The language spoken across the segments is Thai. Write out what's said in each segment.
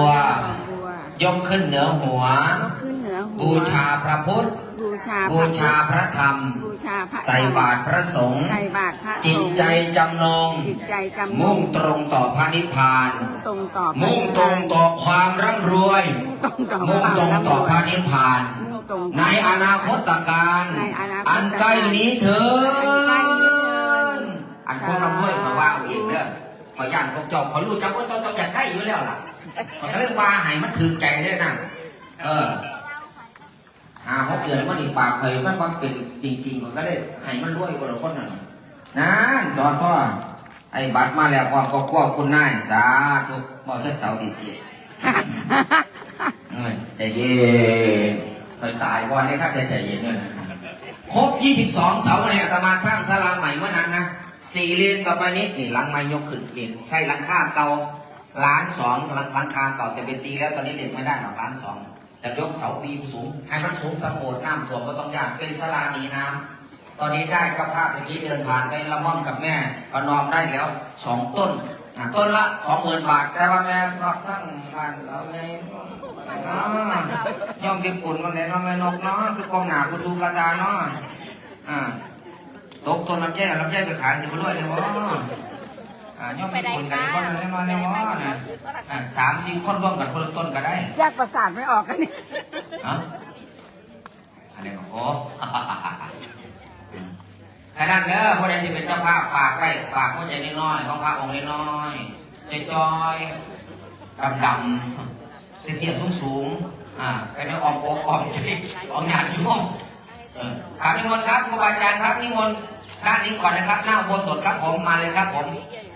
บัวบัวยกขึ้นเหนือหัวยกขึ้นเหนือหัวบูชาพระพุทธ บูชาพระบูชาพระธรรม บูชาพระใส่บาตรพระสงฆ์ใส่บาตรพระสงฆ์จิตใจจำนง จิตใจจำนมุ่งตรงต่อพระนิพพานมุ่งตรงต่อพระมุ่งตรงต่อความร่ำรวย มุ่งตรงต่อมุ่งตรงต่อพระนิพพาน มุ่งตรงในอนาคตการ ในอนาคตอันใกล้นี้เถิดอัอันนพใกวล้กนี้เถิดเราด้วยมาว่าเอาเองเด้อ ขอย่านพวกเจ้าขอรู้จักว่าเจ้าเจ้าอยากได้อยู่แล้วล่ะขอเรื่องว่าให้มันถือใจได้น่ะเออหาหกเดือนมันอีกปากเคยมันมันเป็นจริงๆมันก็ได้ให้มันรวยกว่าเราคนนั้นนั่นสอนท่อไอ้บัตรมาแล้วความก็กลัวคุณนายสาธุบอกเจ้าเสาติดเกียรติเอ้ยใจเย็นไปตายก่อนนี่ครับใจใจเย็นเนี่ยนะครบ 22 เสาเนี่ยอาตมาสร้างศาลาใหม่เมื่อนั้นนะ สี่เลนต่อไปนี้นี่หลังไม้ยกขึ้นเลนใส่หลังคาเก่าล้านสองหลังหลังคาเก่าแต่เป็นตีแล้วตอนนี้เลนไม่ได้หรอกล้านสองจะยกเสาบีมสูงให้มันสูงสมโอดน้ำท่วมก็ต้องยากเป็นศาลาหนีน้ำตอนนี้ได้กับภาพเมื่อกี้เดินผ่านไปละม่อมกับแม่ประนอมได้แล้วสองต้นต้นละสองหมื่นบาทแต่ว่าแม่ทอดทั้งบ้านเราไงอ่าย่อมเรียกกุนมันเลยเนาะแม่นกเนาะคือกองหนากุซูกาซาเนาะอ่า ตกต้นลำไยลำไยไปขายสิบรวยเลยวะอ่าย่อมเรียกกุนกันคนละน้อยเลยวะนะอ่าสามสี่คนร่วมกันคนละต้นก็ได้แยกประสาทไม่ออกกันนี่ฮะอะไรของโอ้แค่นั้นเด้อผู้ใดที่เป็นเจ้าภาพฝากไว้ฝากหัวใจน้อยๆของพระองค์น้อยๆจอยๆดำๆเตี้ยๆสูงๆอ่าไปในออมอกออมใจออมหยาดอยู่ห้องเออ ครับนิมนต์ครับครูบาอาจารย์ครับนิมนต์ด้านนี้ก่อนนะครับ หน้าโบสถครับผมมาเลยครับ ผม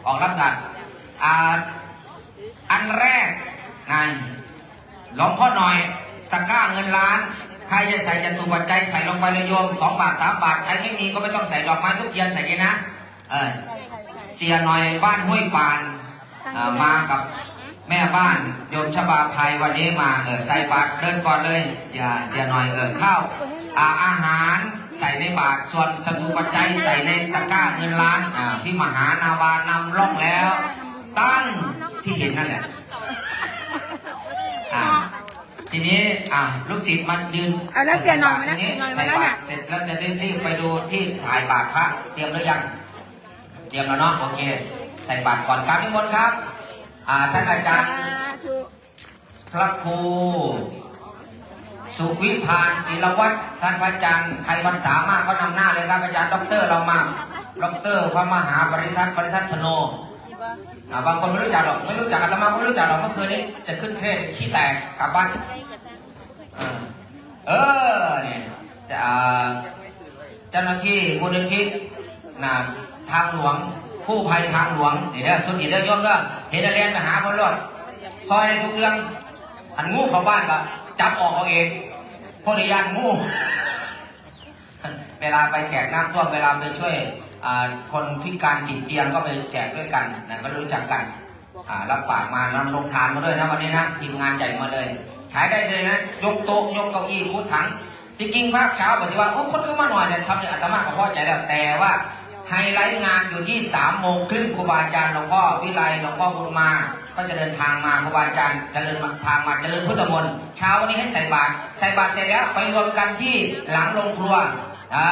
ออกรับดัดอ่าอันแรกนายหลวงพ่อหน่อยตะกร้าเงินล้านใครจะใส่จตุปัจจัยใส่ลงไปเลยโยมสองบาทสามบาทใครไม่มีก็ไม่ต้องใส่ดอกไม้ทุกเทียนใส่เลยนะเออเสียหน่อยบ้านห้วยปานมากับแม่บ้านโยมชบาภัยวันนี้มาเออใส่บาตรเดินก่อนเลยเสียเสียหน่อยเออข้าว อาอาหารใส่ในบาตรส่วนจตุปัจจัยใส่ในตะกร้าเงินล้านอ่าพี่มหานาวานำร่องแล้ว ตั้งที่เห็นนั่นแหละอ่าทีนี้อ่าลูกศิษย์มันยืนเอาแล้วเสียหน่อยไหมนะทีนี้เสียหน่อยไหมใส่นั่นบาน่ะตรเสร็จแล้วจะได้รีบไปดูที่ถ่ายบาตรพระเตรียมหรือยัง เตรียมแล้วเนาะโอเค ใส่บาตรก่อนครับนิมนต์ครับ อ่าท่านอาจารย์สาธุพระครู สุวิพานศิลวัตรท่านพระอาจารย์ใครวันสามารถก็นำหน้าเลยครับอาจารย์ด็อกเตอร์เรามาด็อกเตอร์พระมหาปริทัศน์ปริทัศน์สโน่บางคนไม่รู้จักหรอกไม่รู้จักอาตมาไม่รู้จักหรอกเมื่อคืนนี้จะขึ้นเทศขี้แตกกลับบ้านเออเนี่ยจะเจ้าหน้าที่มูลนิธินะทางหลวงผู้ภัยทางหลวงนี่เด้อสุดนี่เด้อยมเด้อเห็นอะไรไปหาคนรอดซอยในทุกเรื่องอันงูเข้าบ้านก็ จับออกเอาเองพวกนี้ยันงูเวลาไปแจกน้ำท่วมเวลาไปช่วยคนพิการติดเตียงก็ไปแจกด้วยกันนะก็รู้จักกันรับปากมานำลงทานมาด้วยนะวันนี้นะทีมงานใหญ่มาเลยใช้ได้เลยนะ ยกโต๊ะยกเก้าอี้คุดถังที่จริงภาคเช้าปฏิว่าโอ้คนเข้ามาหน่อยเนี่ยทำเนี่ยอาตมาก็พอใจแล้วแต่ว่าไฮไลท์งานอยู่ที่สามโมงครึ่งครูบาอาจารย์หลวงพ่อวิไลหลวงพ่อบุญมา ก็จะเดินทางมาครูบาอาจารย์จะเดินทางมาเจริญพุทธมนต์เช้าวันนี้ให้ใส่บาตรใส่บาตรเสร็จแล้วไปรวมกันที่หลังโรงครัวอ่า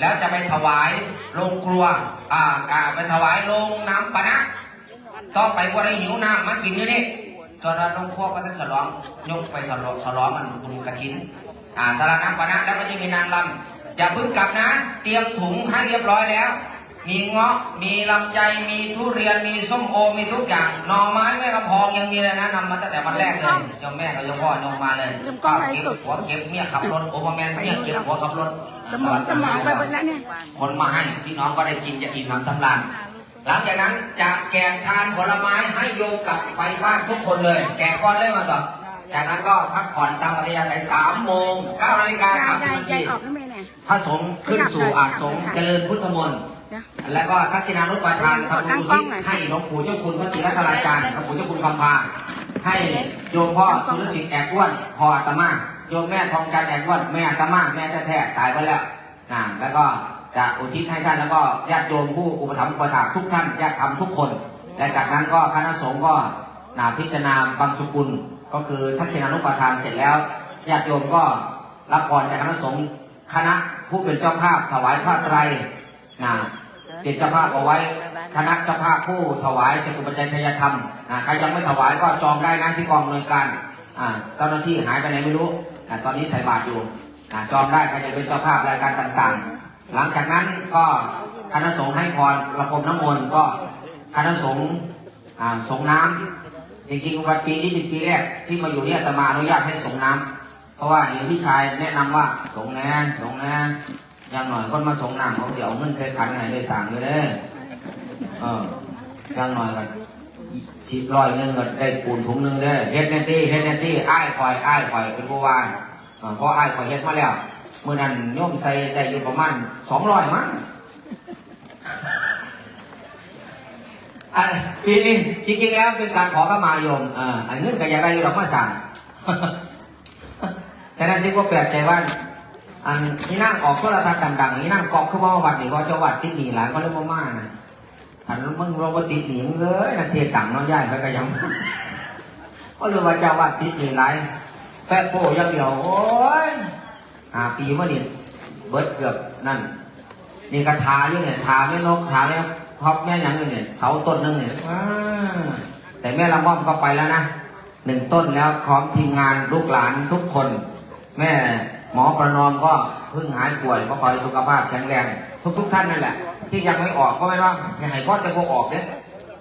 แล้วจะไปถวายโรงครัวอ่าอ่าไปถวายโรงน้ำปนะต่องไปว่าได้หิวน้ำมากินอยู่นี่จนโรงครัวก็ต้องฉลองยกไปฉลองฉลองมันบุญกระถินอ่าสารน้ำปนะแล้วก็จะมีนางรำอย่าเพิ่งกลับนะ เตรียมถุงให้เรียบร้อยแล้ว มีเงาะ มีลำไย มีทุเรียน มีส้มโอ มีทุกอย่าง หน่อไม้แม่กำพองยังมีเลยนะนำมาตั้งแต่วันแรกเลยยมแม่กับยมพ่อยมมาเลยลืมกล้องป้าไลฟ์เก็บสดหัวเก็บเมียขับรถโอเปอร์แมนเมียเก็บหัวขับรถสมองสมองไปหมดแล้วเนี่ย คนมาให้พี่น้องก็ได้กินจะอิ่มน้ำสำราญหลังจากนั้นจะแจกทานผลไม้ให้โยมกลับไปบ้านทุกคนเลย แจกก่อนเลยมาต่อจากนั้นก็พักผ่อนตามปฏิยาสายสามโมงเก้านาฬิกาสามสิบนาใจทีออกนั่นเองเนี่ยพระสงฆ์ขึ้นสู่อาสงฆ์เจริญพุทธมนต์นะ แล้วก็ทักษิณานุปทานทำบุญอุทิศตั้งกล้องหน่อยให้หลวงปู่เจ้าคุณพระศรีรัตนราชาหลวงปู่เจ้าคุณคำพาให้โยมพ่อสุรสิทธิ์แอกอ้วนพ่ออาตมาโยมแม่ทองจันทร์แอกอ้วนแม่อาตมาแม่แท้ๆตายไปแล้วนะแล้วก็จะอุทิศให้ท่านแล้วก็ญาติโยมผู้อุปถัมภ์อุปถากทุกท่านญาติธรรมทุกคน และจากนั้นก็คณะสงฆ์ก็นาพิจารณาบางสุกุล ก็คือทักษิณานุปทานเสร็จแล้วญาติโยมก็รับพรจากคณะสงฆ์คณะผู้เป็นเจ้าภาพถวายผ้าไตรนะ เป็นเจ้าภาพเอาไว้ คณะเจ้าภาพผู้ถวายจตุปัจจัยทยธรรมนะใครยังไม่ถวายก็จองได้นะที่กองอำนวยการอ่าเจ้าหน้าที่หายไปไหนไม่รู้นะตอนนี้ใส่บาตรอยู่นะจองได้ใครจะเป็นเจ้าภาพรายการต่างๆ หลังจากนั้นก็คณะสงฆ์ให้พรระพรมน้ำมนต์ก็คณะสงฆ์สงน้ำจริงๆวันปีนี้เป็นปีแรกที่มาอยู่เนี่ยอาตมาอนุญาตให้สงน้ำเพราะว่าเห็นพี่ชายแนะนำว่าสงแน่สงแน่ อยังหน่อยคนมาสงน้ำเขาเดี๋ยวเงินใส่ขันไหนได้สั่งอยู่เด้เออยังหน่อยกันสิบร้อยหนึ่งก็ได้ปูนถุงหนึ่งเด้เฮ็ดแนนตี้เฮ็ดแนนตี้อ้ายคอยอ้ายคอยเป็นผู้ว่าเออเพราะอ้ายคอยเฮ็ดมาแล้วเมื่อนั้นโยมใส่ได้อยู่ประมาณสองร้อยมั้งอันปีนี้จริงๆแล้วเป็นการขอขมาโยมอออันเงินก็อยากได้อยู่หรอกมาสั่งฉะนั้นที่ว่าแปลกใจว่า อันนี่นั่งออกโทรทัศน์ดังๆนี่นั่งกอกขึ้นมาวัดนี่ก็จังหวัดติดหนีหลายก็เลยมาม่านะอันมึงเราบ่ติดหนีมึงเอ้ยนะเทศดังน้องย่ายเขาก็ยังก็เลยว่าจ้าวัดติดหนีหลายแปะโป้ยังเดียวโอ้ยหาปีมาดิเบิดเกือบนั่นนี่กระทาอยู่เนี่ยทาไม่นกทาไม่ฮอบแม่ยังอยู่เนี่ยเสาต้นหนึงเนี่ยว้าแต่แม่ละม่อมก็ไปแล้วนะหนึ่งต้นแล้วพร้อมทีมงานลูกหลานทุกคน แม่ หมอประนอมก็เพิ่งหายป่วยก็คอยสุขภาพแข็งแรง ทุกๆท่านนั่นแหละ ที่ยังไม่ออกก็ไม่ว่าให้หายพอจะโกออกเนี่ย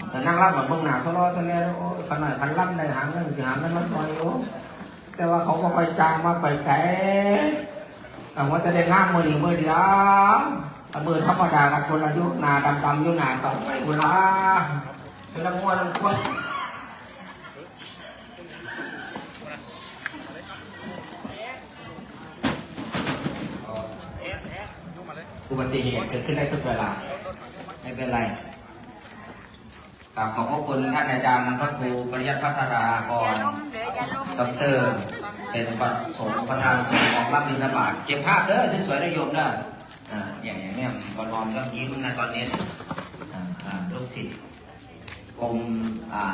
แต่นั่งรับเหมือนเบื้องหน้าเขารอซะแล้วโอ้ยขนาดคันรับได้หางเงินจะหางเงินมาหน่อยโอ้แต่ว่าเขาก็คอยจ้างมาไปแก่แต่ว่าจะได้งามมือหนึ่งมือเดียวแต่มือธรรมดากับคนอายุหนาดำๆอยู่หนาต่อไปเวลาเป็นน้ำมัวน้ำก้น อุบัติเหตุเกิดขึ้นได้ทุกเวลา ไม่เป็นไรกราบขอบพระคุณท่านอาจารย์พระครูปริยัติพัฒราพรดรเป็นประสงฆ์ประธานสงฆ์ของรับบิณฑบาตเก็บภาพเด้อสวยๆนะโยมเด้ออ่อย่างอย่างเนี้ยบอลอมแล้วยิ้มนะตอนนี้ลูกศิษย์กรมอ่า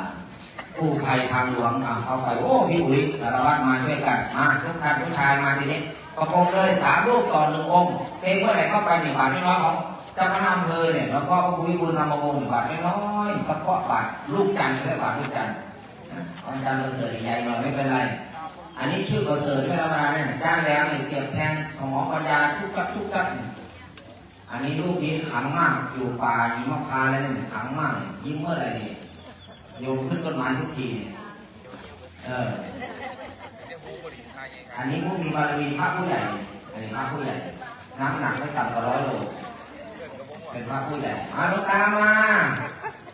ผู้ภัยทางหลวงเอาไปโอ้พี่อุ๋ยสารวัตรมาช่วยกันมาทุกท่านผู้ชายมาทีนี้ประกบเลยสามรูปต่อหนึ่งองค์เองเมื่อไหร่เข้าไปหนึ่งบาทไม่น้อยของเจ้าคณะอำเภอเนี่ยแล้วก็พระครูวิบูลย์ธรรมวงศ์หนึ่งบาทไม่น้อยกระเพาะบาทลูกจันทร์ด้บาทลูกจันทร์อาจารย์ประเสริฐใหญ่หน่อยไม่เป็นไร อันนี้ชื่อประเสริฐไม่ธรรมดาเนี่ยจ้างแล้วเนี่ยเสียบแทงสมองปัญญาทุกทักทุกทักอันนี้ลูกนี้ขังมากอยู่ป่าหิมพานต์อะไรเนี่ยขังมาก ยิ่งเมื่อไรเนี่ย โยมขึ้นต้นไม้ทุกทีเนี่ยเอออันนี้ผู้มีบารมีพระผู้ใหญ่อันนี้พระผู้ใหญ่ น้ำหนักไม่ต่ำกว่าร้อยโลเป็นพระผู้ใหญ่มาลูกตามา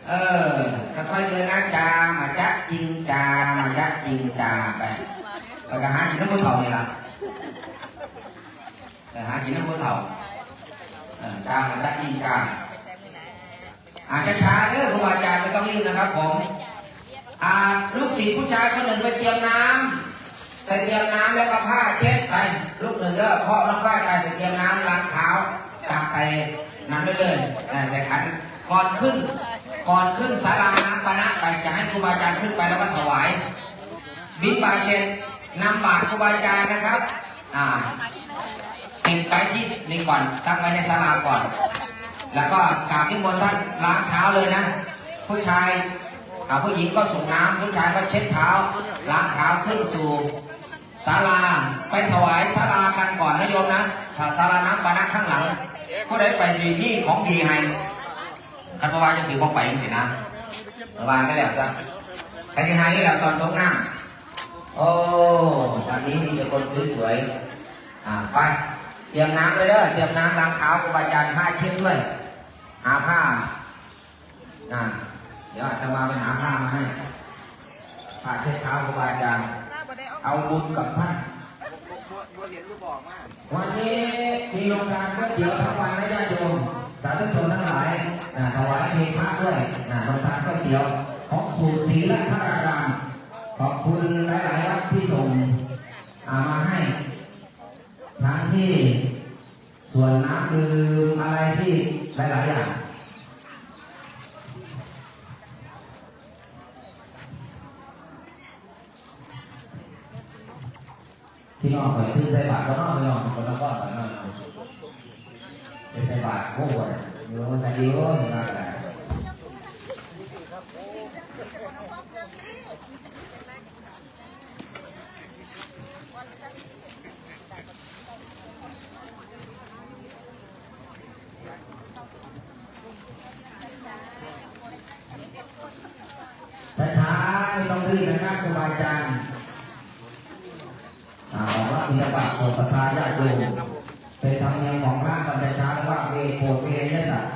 เออค่อยๆเดินนะจามาจักจริงจามาจักจริงจาไปไปกะหากินน้ำมือเถ่านี่ล่ะไปหากินน้ำมือเถ่าเออจามาจักจริงจา อาช้าๆเด้อครูบาอาจารย์ไม่ต้องรีบนะครับผมอ่าลูกศิษย์ผู้ชายคนหนึ่งไปเตรียมน้ำไปเตรียมน้ำแล้วก็ผ้าเช็ดไปลูกหนึ่งเด้อพ่อน้องฝ้ายไปไปเตรียมน้ำล้างเท้าตักใส่น้ำไปเลยนะใส่ขันก่อนขึ้น ก่อนขึ้นศาลาน้ำปานะไปจะให้ครูบาอาจารย์ขึ้นไปแล้วก็ถวายบิณฑบาตเช็ดนำบาตรครูบาอาจารย์นะครับอ่าเติดไปที่นี่ก่อนตั้งไว้ในศาลาก่อน แล้วก็กราบนิมนต์ท่านล้างเท้าเลยนะ ผู้ชายผู้หญิงก็ส่งน้ำผู้ชายก็เช็ดเท้า ล้างเท้าขึ้นสู่ศาลาไปถวายศาลากันก่อนนะโยมนะถ้าศาลาน้ำปานะข้างหลังผู้ใดไปดีนี่ของดีให้คันพระวาจะถือของไปจริงๆนะพระวาไม่แล้วซะใครที่ให้นี่แหละตอนสงน้ำโอ้วันนี้มีแต่คนสวยๆอ่าไปเตรียมน้ำเลยเด้อเตรียมน้ำล้างเท้าครูบาอาจารย์ผ้าเช็ดด้วย หาผ้าอ่าเดี๋ยวอาตมาไปหาผ้ามาให้ผ้าเช็ดเท้าครูบาอาจารย์เอาบุญกับท่านวันนี้มีโรงทานก๋วยเตี๋ยวทั้งวันนะญาติโยมสาธุชนทั้งหลายนะถวายเพลงพระด้วยนะโรงทานก๋วยเตี๋ยวของสูตรศรีและพระรารามขอบคุณหลายๆวัดที่ส่งอามาให้ทั้งที่ส่วนน้ำดื่มอะไรที่ หลายๆอย่างพี่น้องไปซื้อใส่บาตรก็น้องไม่ยอมคนละก้อนไปน้อใส่บาตรโอ้โหโยนใส่โยะมากเลย อาจารย์ของรับพิธบาตของศรัทธาญาติโยมเป็นธรรมเนียมของพระบรรพชาว่าเวโคเวยสัตว์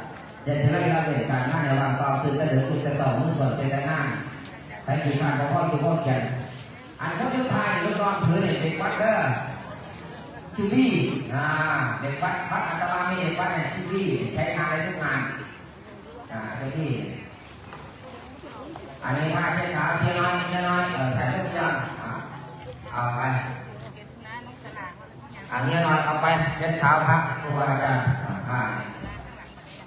จะใช้เวลาเป็นการหน้าในวันความตื่นกระเดือกจุดกระสองมือส่วนเป็นหน้าใครกี่ผ่านก็พ่อกี่พ่อแก่อันเขาจะทายยกรองถือเด็กวัดเด้อชื่อพี่อ่าเด็กวัดวัดอัตมามีเด็กวัดเนี่ยชื่อพี่ใช้งานอะไรทุกงานอ่าเป็นพี่ อันนี้ผ้าเช็ดเท้าเทียน้อยเทียน้อยเออใส่ทุกอย่างอะเอาไปอันนี้น้อยเอาไปเช็ดเท้าพระครูบาอาจารย์อะอ่า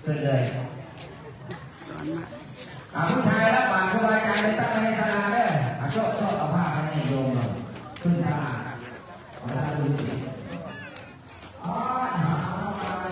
ขึ้นเลยอาผู้ชายรับบาตรครูบาอาจารย์เลยตั้งให้ศาลาเด้ออะโชคโชคเอาผ้าให้โยมเลยขึ้นศาลาเอาผ้าดูสิอ๋อเอาไป